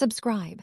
Subscribe.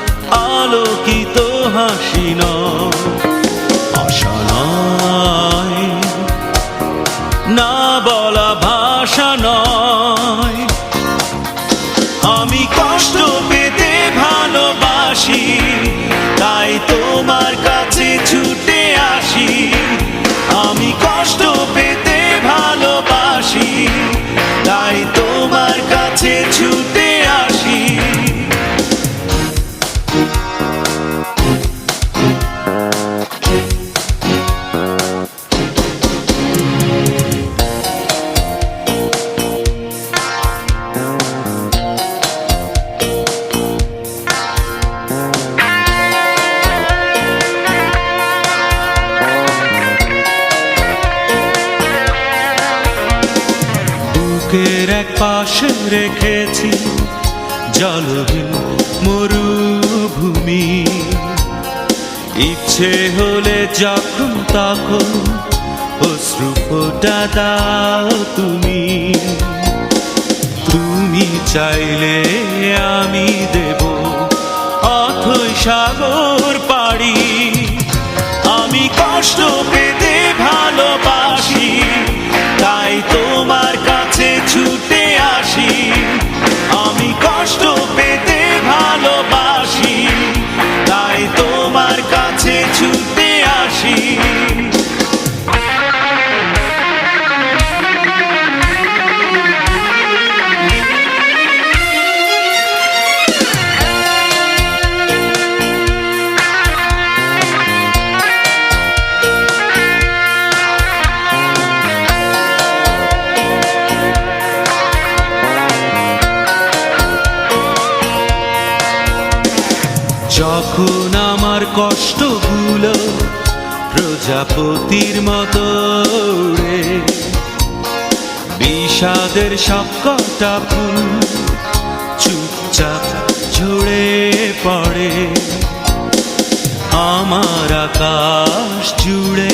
আলোকিত হাসি নয় আশা নয়। না বলা পাশে রেখেছি, জলহীন মরুভূমি। ইচ্ছে হলে যখন তখন অশ্রু ফোটা দাও তুমি। তুমি চাইলে আমি দেব অথই সাগর পাড়ি। আমি কষ্ট পেতে ভালোবাসি, তাই তোমার কাছে প্রজাপতির মতো রে। বিষাদের সব কটা ফুল চুপচাপ ঝরে পড়ে। আমার আকাশ জুড়ে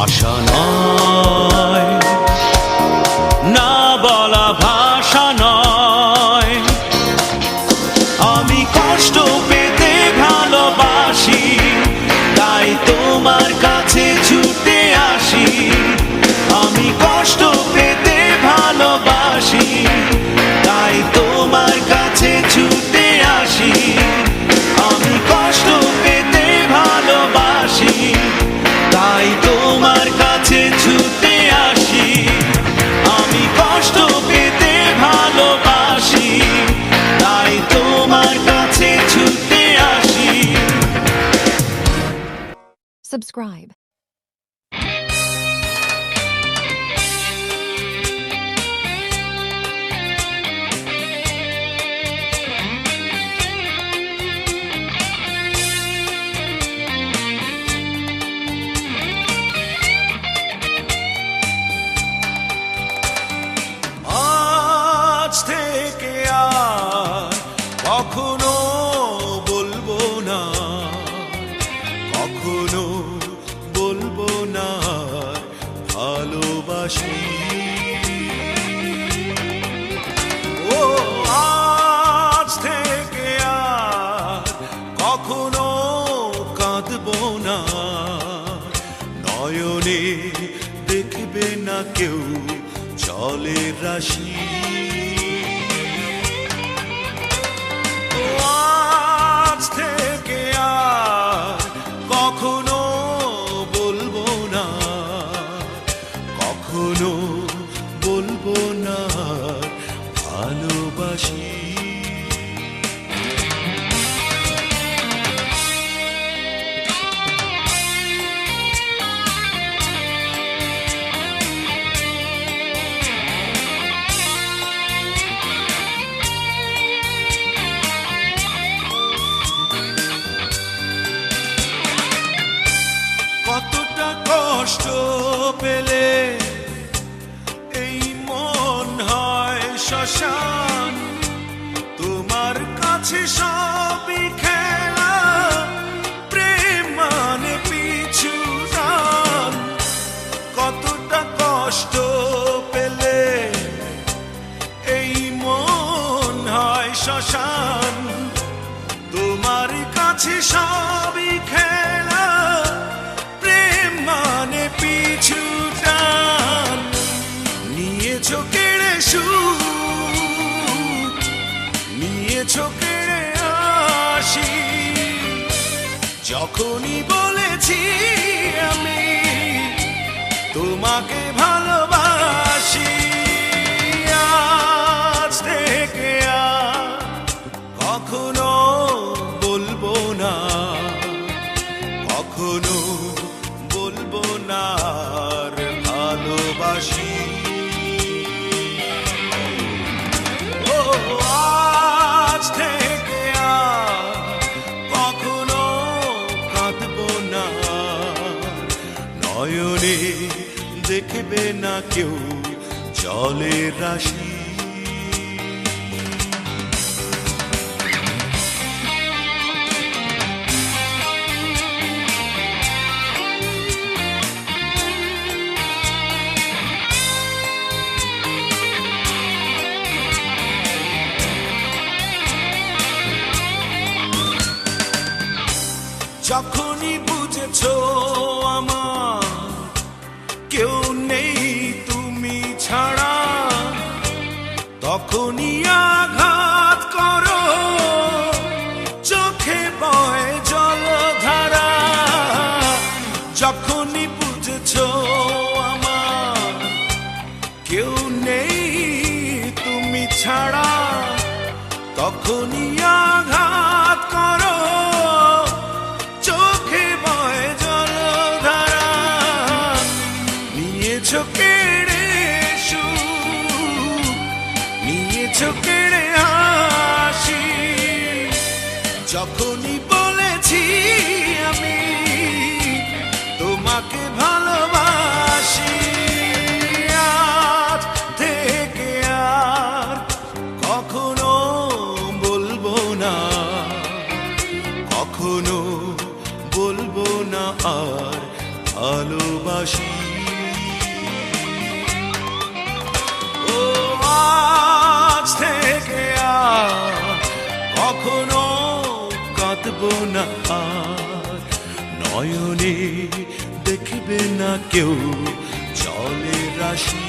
আশা নয় subscribe. রাশি দিয়েছ আসি যখনই বলেছি আমি তোমাকে ভালোবাসি। দেবে না কেউ জলের রাশি। যখনই বুঝেছ না আর নয়নে দেখবে না কেউ। চলে রাশি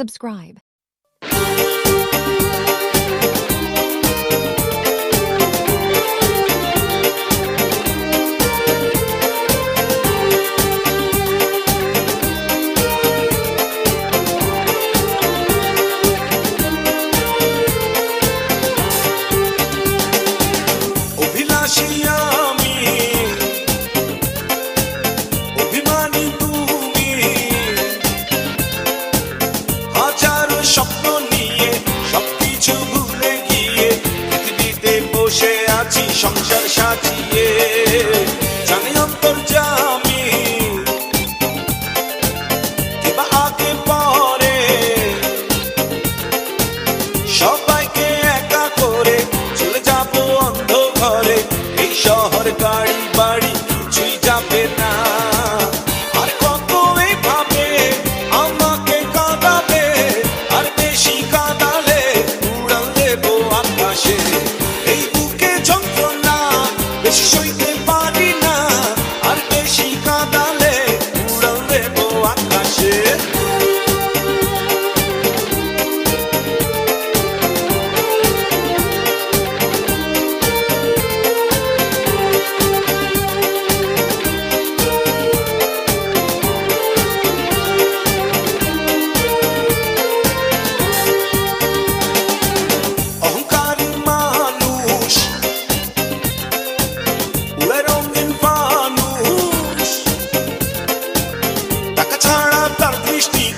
subscribe. 上下。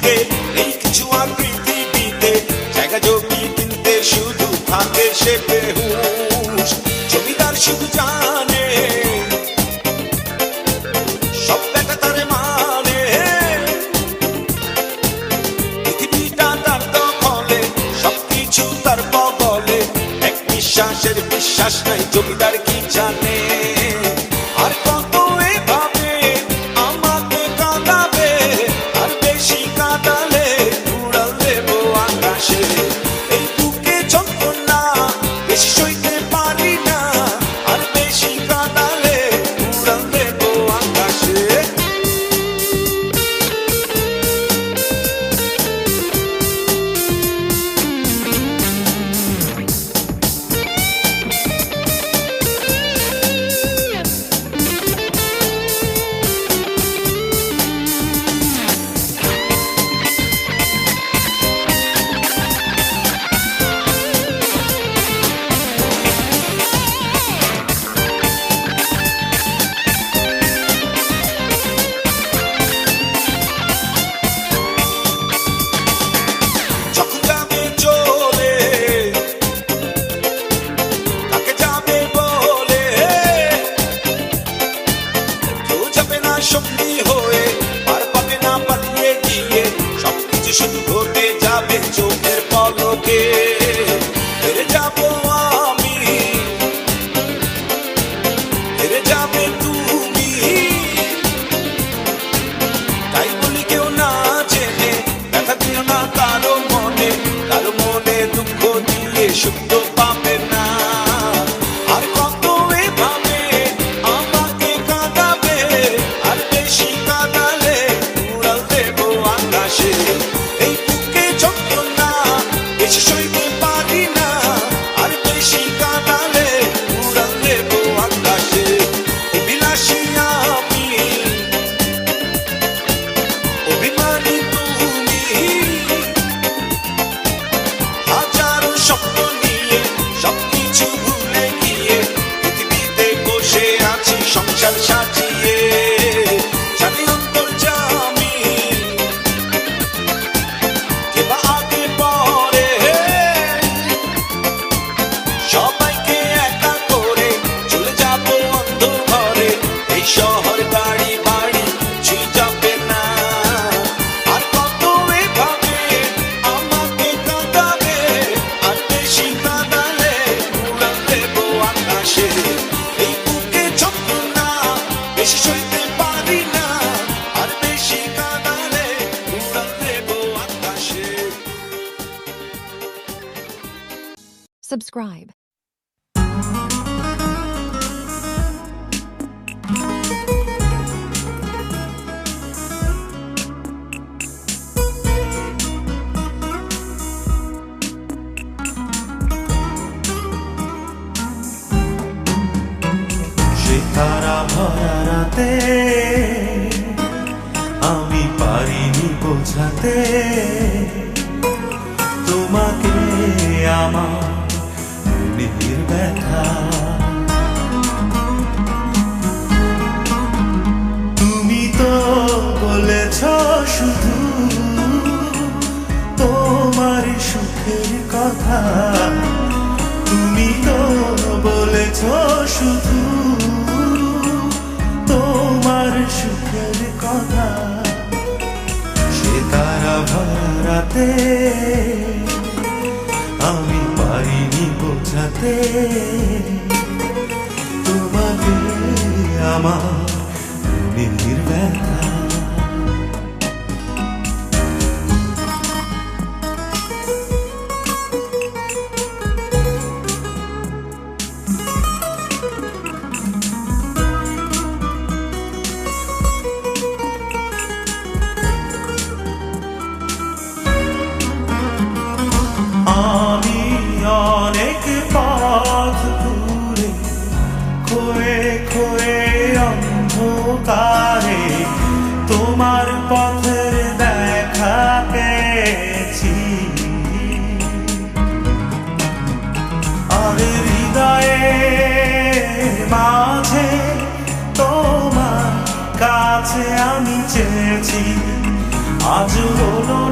দিতে এই কিছু আকৃতি দিতে জায়গা জমি কিনতে শুধু ভাঙে সে should go. subscribe. ব্যথা। তুমি তো বলেছ শুধু তোমার সুখের কথা। তুমি তো বলেছ শুধু তোমার সুখের কথা। সে তারা ভরাতে বোঝাতে তোমাকে আমার মনের চেয়েছি আজ হলো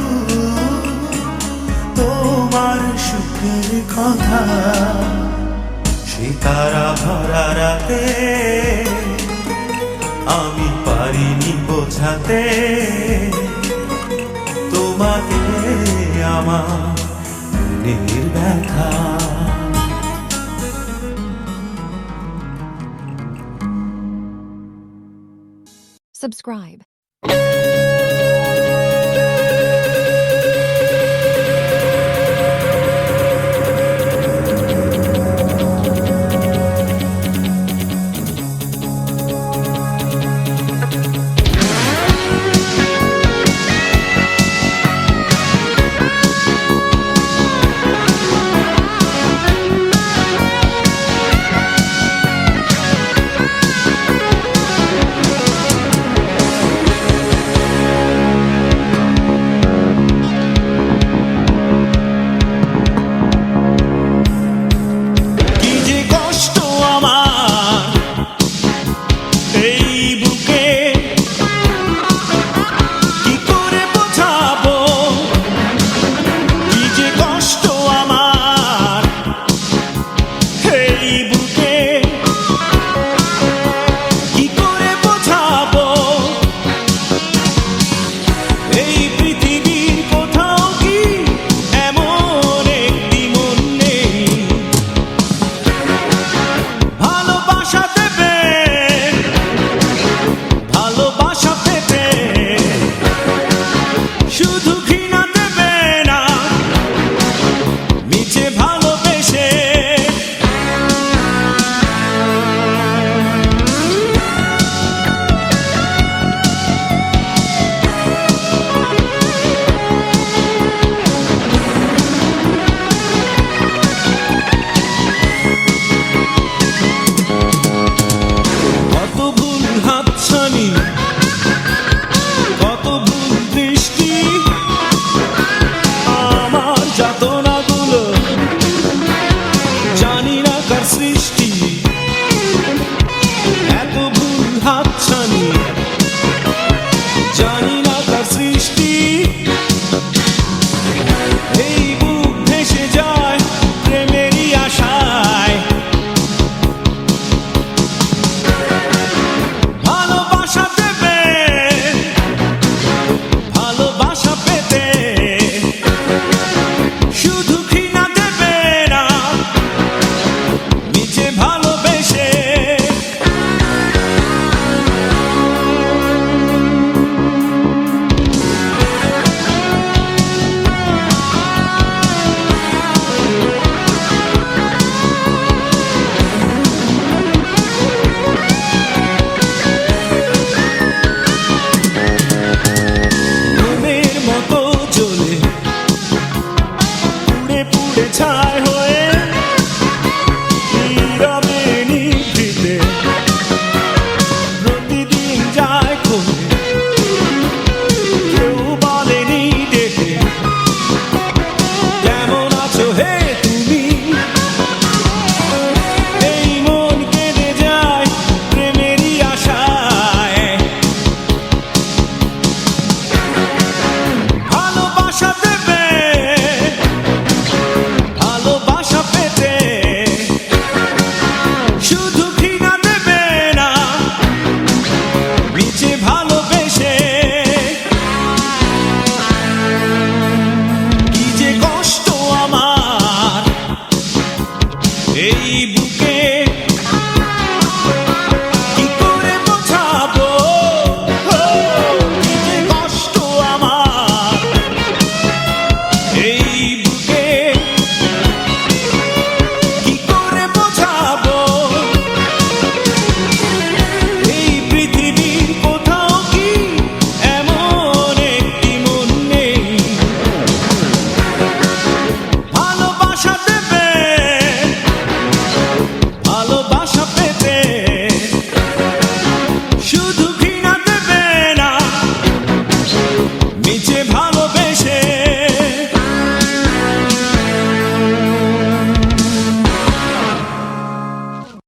কথা তারা ভরা রাতে আমি পারিনি বোঝাতে। তোমাকে আমার মনের ব্যথা। Subscribe.